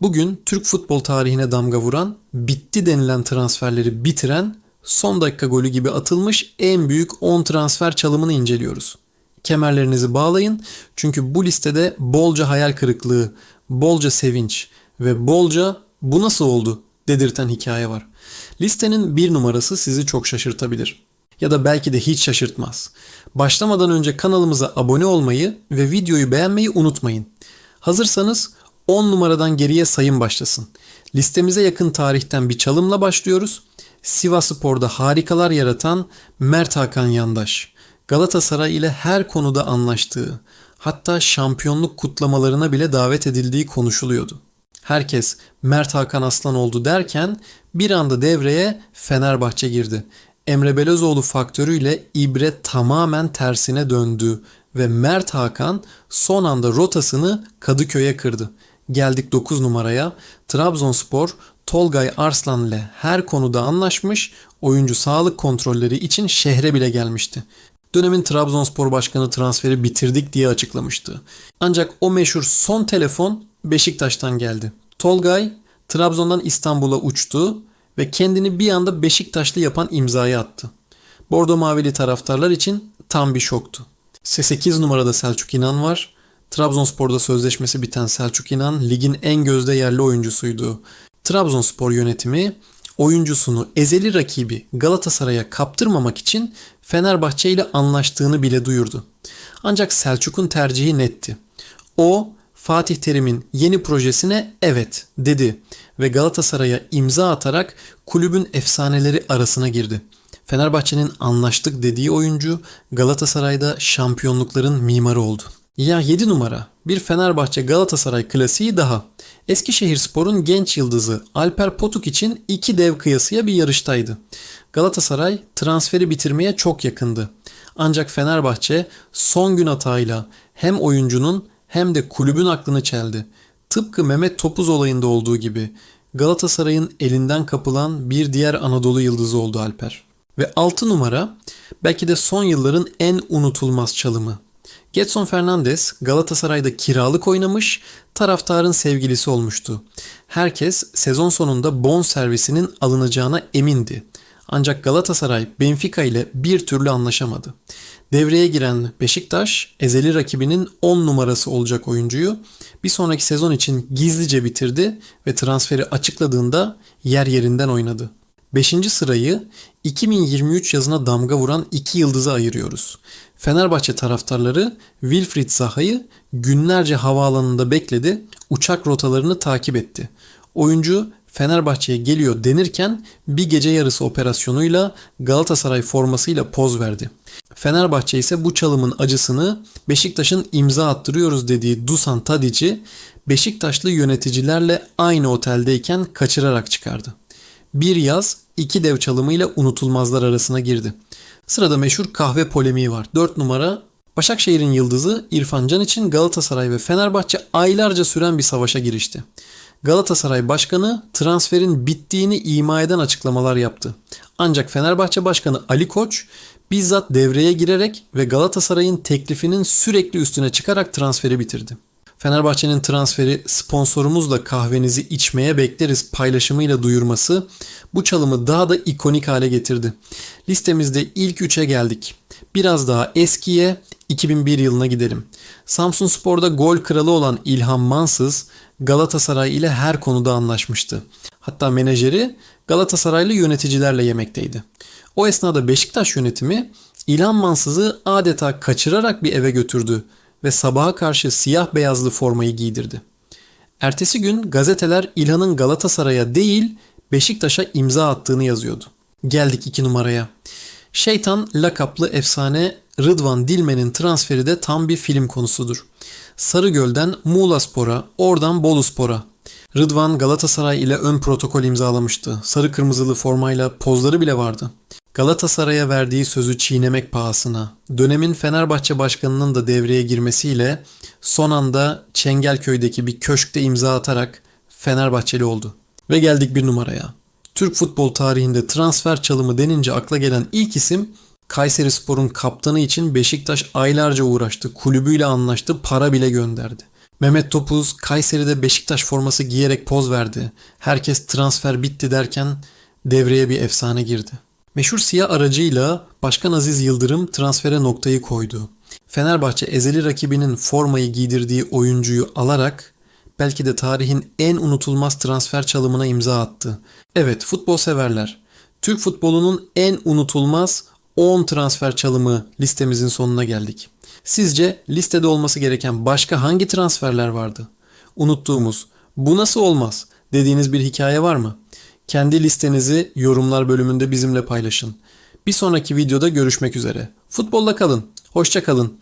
Bugün Türk futbol tarihine damga vuran, bitti denilen transferleri bitiren, son dakika golü gibi atılmış en büyük 10 transfer çalımını inceliyoruz. Kemerlerinizi bağlayın çünkü bu listede bolca hayal kırıklığı, bolca sevinç ve bolca bu nasıl oldu dedirten hikaye var. Listenin bir numarası sizi çok şaşırtabilir. Ya da belki de hiç şaşırtmaz. Başlamadan önce kanalımıza abone olmayı ve videoyu beğenmeyi unutmayın. Hazırsanız 10 numaradan geriye sayım başlasın. Listemize yakın tarihten bir çalımla başlıyoruz. Sivas Spor'da harikalar yaratan Mert Hakan Yandaş. Galatasaray ile her konuda anlaştığı, hatta şampiyonluk kutlamalarına bile davet edildiği konuşuluyordu. Herkes Mert Hakan Aslan oldu derken bir anda devreye Fenerbahçe girdi. Emre Belözoğlu faktörüyle ibre tamamen tersine döndü ve Mert Hakan son anda rotasını Kadıköy'e kırdı. Geldik 9 numaraya. Trabzonspor Tolgay Arslan ile her konuda anlaşmış, oyuncu sağlık kontrolleri için şehre bile gelmişti. Dönemin Trabzonspor Başkanı transferi bitirdik diye açıklamıştı. Ancak o meşhur son telefon Beşiktaş'tan geldi. Tolgay Trabzon'dan İstanbul'a uçtu ve kendini bir anda Beşiktaşlı yapan imzayı attı. Bordo Mavili taraftarlar için tam bir şoktu. 8 numarada Selçuk İnan var. Trabzonspor'da sözleşmesi biten Selçuk İnan ligin en gözde yerli oyuncusuydu. Trabzonspor yönetimi oyuncusunu ezeli rakibi Galatasaray'a kaptırmamak için Fenerbahçe ile anlaştığını bile duyurdu. Ancak Selçuk'un tercihi netti. O Fatih Terim'in yeni projesine evet dedi ve Galatasaray'a imza atarak kulübün efsaneleri arasına girdi. Fenerbahçe'nin anlaştık dediği oyuncu Galatasaray'da şampiyonlukların mimarı oldu. Ya 7 numara bir Fenerbahçe Galatasaray klasiği daha. Eskişehirspor'un genç yıldızı Alper Potuk için iki dev kıyasıya bir yarıştaydı. Galatasaray transferi bitirmeye çok yakındı. Ancak Fenerbahçe son gün hatayla hem oyuncunun hem de kulübün aklını çeldi. Tıpkı Mehmet Topuz olayında olduğu gibi Galatasaray'ın elinden kapılan bir diğer Anadolu yıldızı oldu Alper. Ve 6 numara belki de son yılların en unutulmaz çalımı. Getson Fernandes Galatasaray'da kiralık oynamış, taraftarın sevgilisi olmuştu. Herkes sezon sonunda bon servisinin alınacağına emindi. Ancak Galatasaray Benfica ile bir türlü anlaşamadı. Devreye giren Beşiktaş ezeli rakibinin 10 numarası olacak oyuncuyu bir sonraki sezon için gizlice bitirdi ve transferi açıkladığında yer yerinden oynadı. 5. sırayı 2023 yazına damga vuran iki yıldızı ayırıyoruz. Fenerbahçe taraftarları Wilfried Zaha'yı günlerce havaalanında bekledi, uçak rotalarını takip etti. Oyuncu Fenerbahçe'ye geliyor denirken bir gece yarısı operasyonuyla Galatasaray formasıyla poz verdi. Fenerbahçe ise bu çalımın acısını Beşiktaş'ın imza attırıyoruz dediği Dusan Tadic'i Beşiktaşlı yöneticilerle aynı oteldeyken kaçırarak çıkardı. Bir yaz iki dev çalımıyla unutulmazlar arasına girdi. Sırada meşhur kahve polemiği var. 4 numara Başakşehir'in yıldızı İrfan Can için Galatasaray ve Fenerbahçe aylarca süren bir savaşa girişti. Galatasaray Başkanı transferin bittiğini ima eden açıklamalar yaptı. Ancak Fenerbahçe Başkanı Ali Koç bizzat devreye girerek ve Galatasaray'ın teklifinin sürekli üstüne çıkarak transferi bitirdi. Fenerbahçe'nin transferi sponsorumuzla kahvenizi içmeye bekleriz paylaşımıyla duyurması bu çalımı daha da ikonik hale getirdi. Listemizde ilk üçe geldik. Biraz daha eskiye 2001 yılına gidelim. Samsun Spor'da gol kralı olan İlhan Mansız Galatasaray ile her konuda anlaşmıştı. Hatta menajeri Galatasaraylı yöneticilerle yemekteydi. O esnada Beşiktaş yönetimi İlhan Mansız'ı adeta kaçırarak bir eve götürdü ve sabaha karşı siyah beyazlı formayı giydirdi. Ertesi gün gazeteler İlhan'ın Galatasaray'a değil Beşiktaş'a imza attığını yazıyordu. Geldik iki numaraya. Şeytan lakaplı efsane Rıdvan Dilmen'in transferi de tam bir film konusudur. Sarıgöl'den Muğla Spor'a, oradan Bolu Spor'a. Rıdvan Galatasaray ile ön protokol imzalamıştı. Sarı kırmızılı formayla pozları bile vardı. Galatasaray'a verdiği sözü çiğnemek pahasına, dönemin Fenerbahçe başkanının da devreye girmesiyle son anda Çengelköy'deki bir köşkte imza atarak Fenerbahçeli oldu. Ve geldik bir numaraya. Türk futbol tarihinde transfer çalımı denince akla gelen ilk isim Kayseri Spor'un kaptanı için Beşiktaş aylarca uğraştı. Kulübüyle anlaştı, para bile gönderdi. Mehmet Topuz Kayseri'de Beşiktaş forması giyerek poz verdi. Herkes transfer bitti derken devreye bir efsane girdi. Meşhur siyah aracıyla Başkan Aziz Yıldırım transfere noktayı koydu. Fenerbahçe ezeli rakibinin formayı giydirdiği oyuncuyu alarak belki de tarihin en unutulmaz transfer çalımına imza attı. Evet futbol severler. Türk futbolunun en unutulmaz 10 transfer çalımı listemizin sonuna geldik. Sizce listede olması gereken başka hangi transferler vardı? Unuttuğumuz, bu nasıl olmaz dediğiniz bir hikaye var mı? Kendi listenizi yorumlar bölümünde bizimle paylaşın. Bir sonraki videoda görüşmek üzere. Futbolla kalın. Hoşça kalın.